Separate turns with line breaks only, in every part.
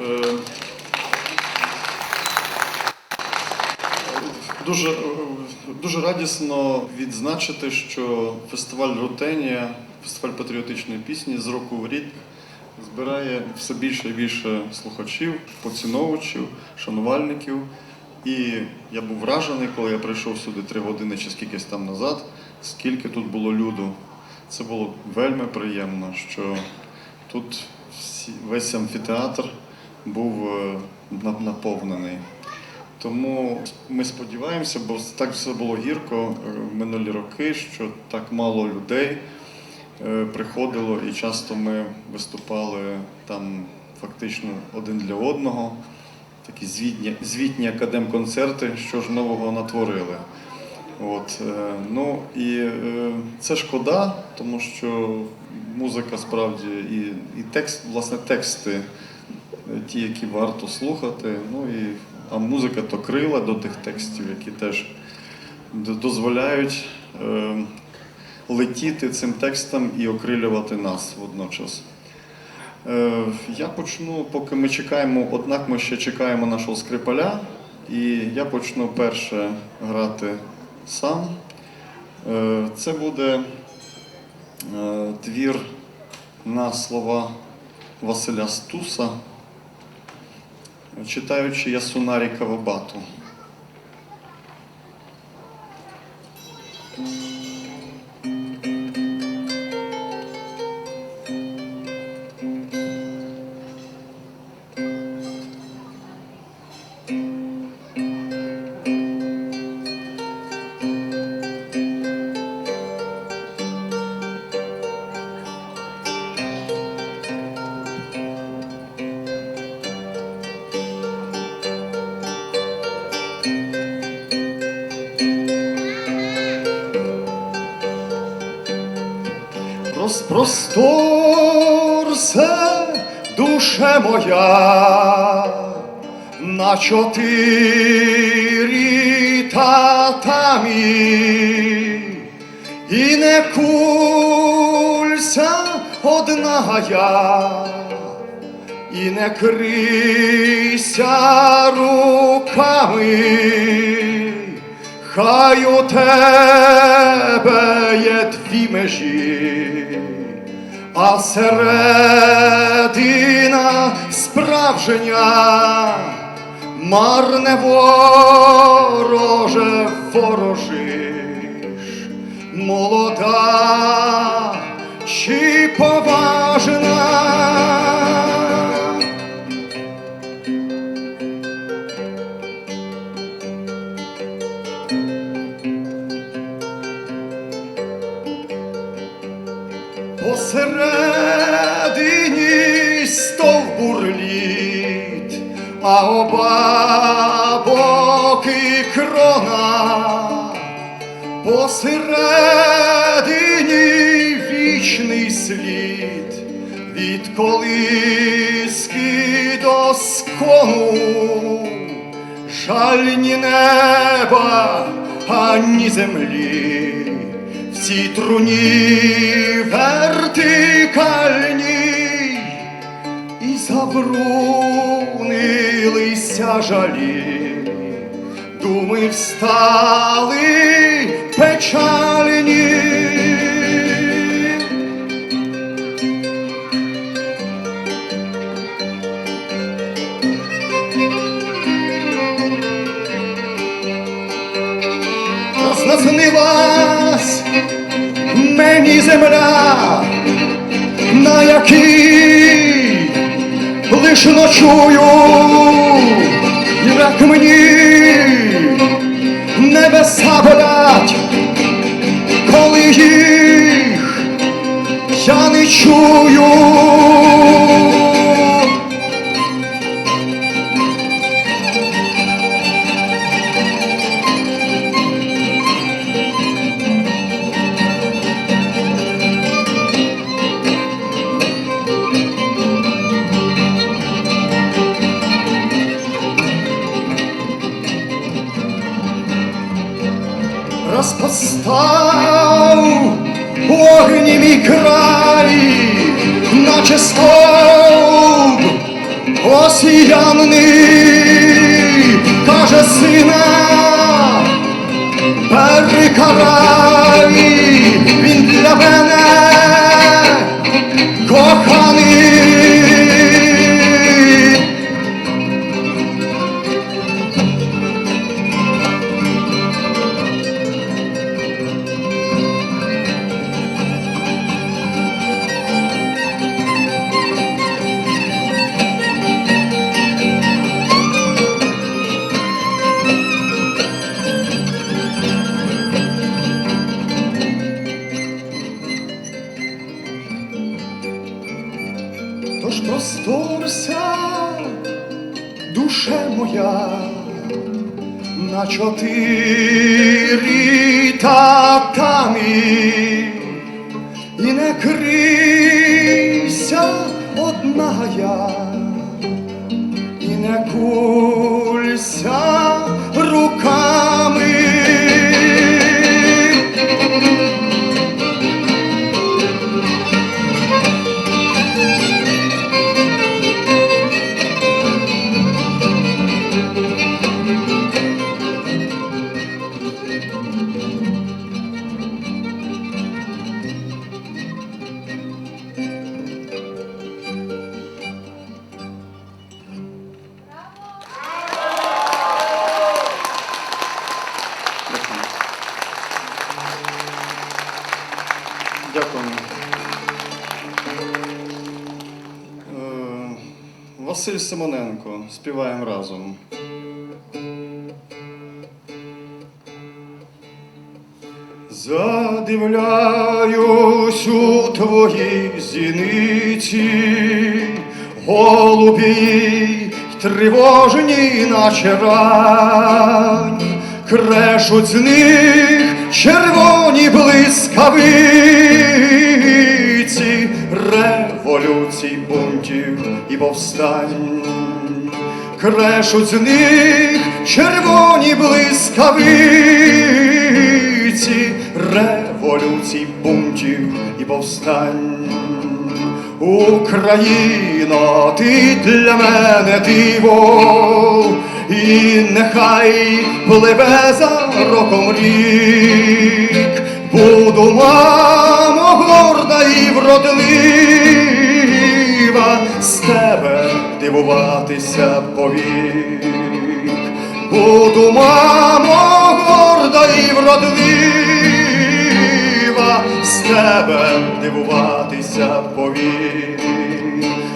Е, Дуже, е, дуже радісно відзначити, що фестиваль Рутенія, фестиваль патріотичної пісні з року в рік збирає все більше і більше слухачів, поціновувачів, шанувальників. І я був вражений, коли я прийшов сюди три години чи скількись там назад, скільки тут було люду. Це було вельми приємно, що тут всі, весь амфітеатр був е, наповнений. Тому ми сподіваємося, бо так все було гірко е, минулі роки, що так мало людей е, приходило, і часто ми виступали там фактично один для одного. Такі звітні, звітні академ-концерти, що ж нового натворили. От, ну і це шкода, тому що музика справді і, і текст, власне, тексти ті, які варто слухати. Ну і, а музика то крила до тих текстів, які теж дозволяють е, летіти цим текстом і окрилювати нас водночас. Е, Я почну, поки ми чекаємо, однак ми ще чекаємо нашого скрипаля, і я почну перше грати сам. Е, Це буде е, твір на слова Василя Стуса, читаючи Ясунарі Кавабату. Розпросторся, душе моя, на чотири татамі, і не кулься одна я, і не крийся руками. Хай у тебе є дві межі, а середина справжня, марне вороже ворожиш, молода чи поважна. А оба боки крона, посередині вічний слід, від колиски до скону, жаль ні неба, ані землі в цій труні вертикальній і жалі, думи встали печальні. Наснилась мені земля, на якій лиш ночую, розпостав огні мій край, наче стовп
осіяний, каже сина, перекарай, Тож просторся, душе моя, на чотири татамі, і не крийся одна я, і не кулься
Василь Симоненко. Співаємо разом.
Задивляюсь у твої зіниці, голубі тривожні, наче рань, крешуть з них червоні блискавиці, революцій, бунтів і повстань. Крешуть з них червоні блискавиці, революцій, бунтів і повстань. Україно, ти для мене диво, і нехай пливе за роком рік, буду мамо горда і вродлива, дивуватися повік. Буду мамо горда і вродлива, з тебе дивуватися повік.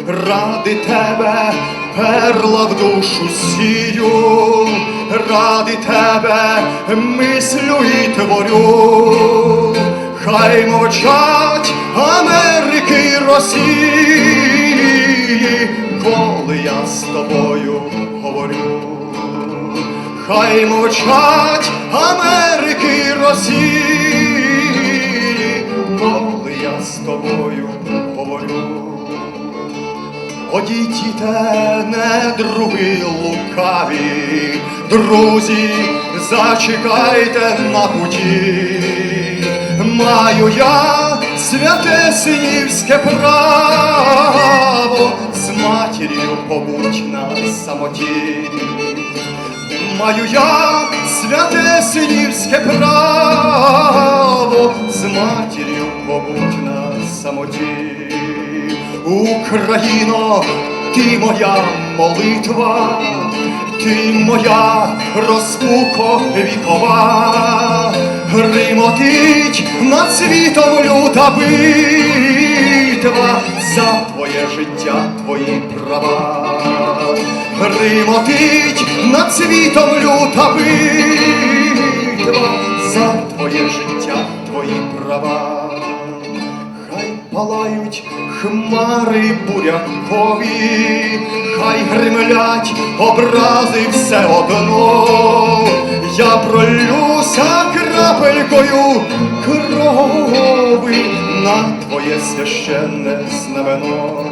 Ради тебе перла в душу сію, ради тебе мислю і творю, хай мовчать Америки й Росії, коли я з тобою говорю. Хай мовчать Америки Росії, коли я з тобою говорю. Одійдіте, не други лукаві, друзі, зачекайте на путі. Маю я святе синівське право матір'ю побудь на самоті. Маю я святе синівське право з матір'ю побудь на самоті. Україно, ти моя молитва, ти моя розпуко вікова, гримотить над світом люта битва за твоє життя, твої права. Гримотить над світом люта битва за твоє життя, твої права. Палають хмари бурякові, хай гримлять образи все одно. Я пролюся крапелькою крови на твоє священне знамено.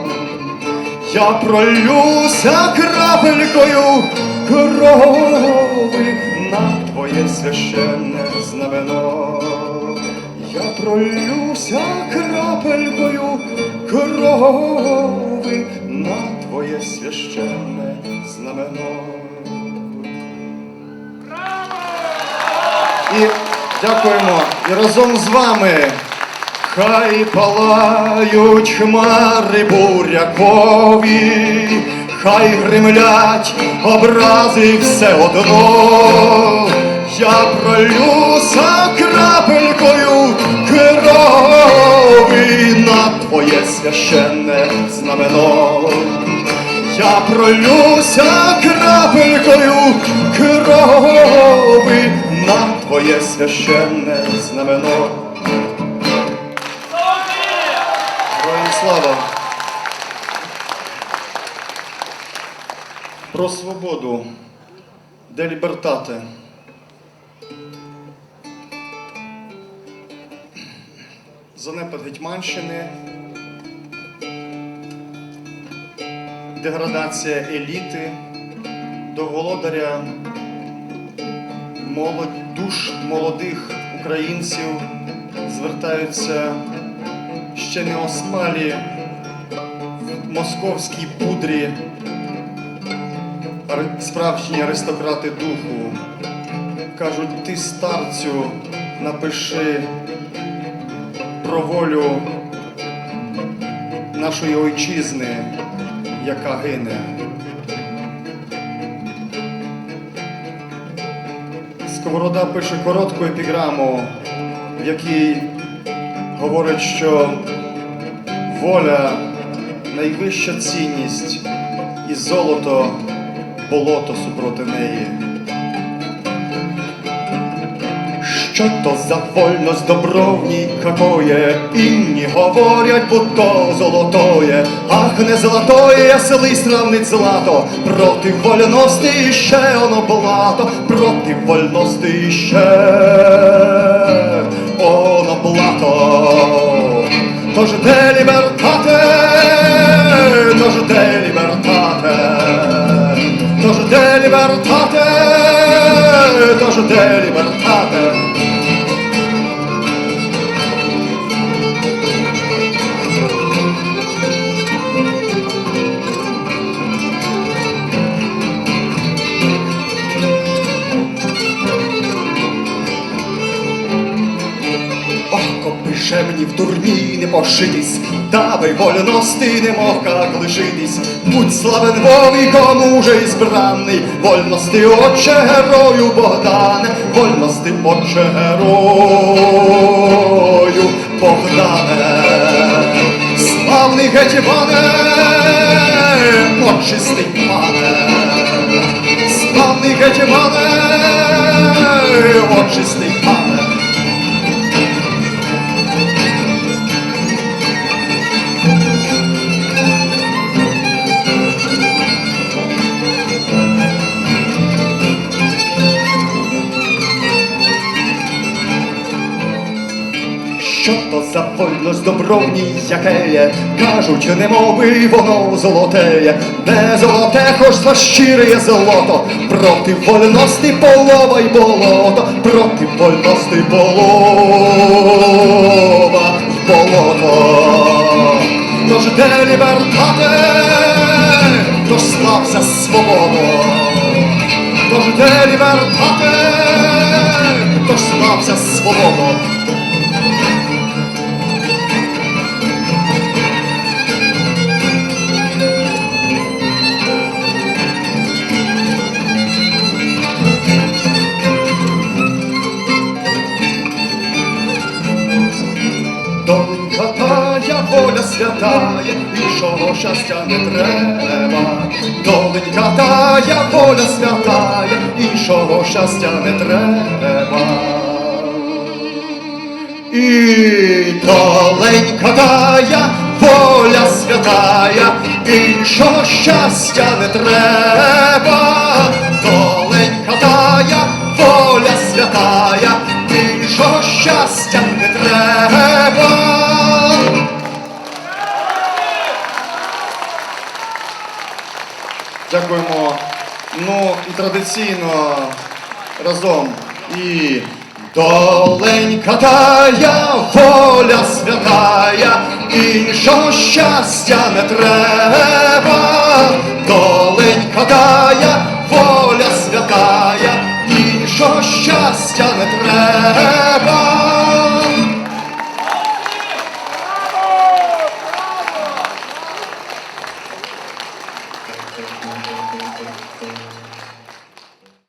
Я пролюся крапелькою крови на твоє священне знамено. Пролюся крапелькою крови на твоє священне знамено.
І дякуємо. І разом з вами
Хай палають хмари бурякові, хай гримлять образи все одно. Я пролюся крапелькою крові на твоє священне знамено. Я пролюся крапелькою крові на твоє священне знамено.
Героям слава. Про свободу. Де лібертати? Занепад Гетьманщини. Деградація еліти до володаря молодь, душ молодих українців звертаються ще не осмалі в московській пудрі справжні аристократи духу. Кажуть, ти старцю напиши про волю нашої ойчизни, яка гине. Сковорода пише коротку епіграму, в якій говорить, що воля найвища цінність і золото болото супроти неї.
Що то за вольность добровній какое, Інні говорять, будто золотое, ах не золотое, селий сравнить злато, проти вольності ще оно блато, проти вольності ще оно блато. Тож де лібертате, тож де лібертате, тож де лібертате, тож де лібертате. Не пошитись, Даби вольності не мог как лишитись, Будь славен вовіко, муже ізбраний, Вольності отче герою Богдане, Вольності отче герою Богдане, славний гетьмане, очистий пане, славний гетьмане, очистий пане. Що то за вольность добровній якеє, кажуть, немови воно золотеє, не золоте, хоч то щире золото, проти вольності полова й болото, проти вольності полова й болото. Тож де лібертате, тож слався свободу, тож де лібертате, тож слався свободу. Щастя не треба. Донька тая, воля святая, іншого щастя не треба. І доленька тая, воля святая, іншого щастя не треба. Доленька тая, воля святая, іншого щастя
Дякуємо. Ну і традиційно разом і доленька тая, воля святая, іншого щастя не треба,
доленька тая, воля святая, іншого щастя не треба.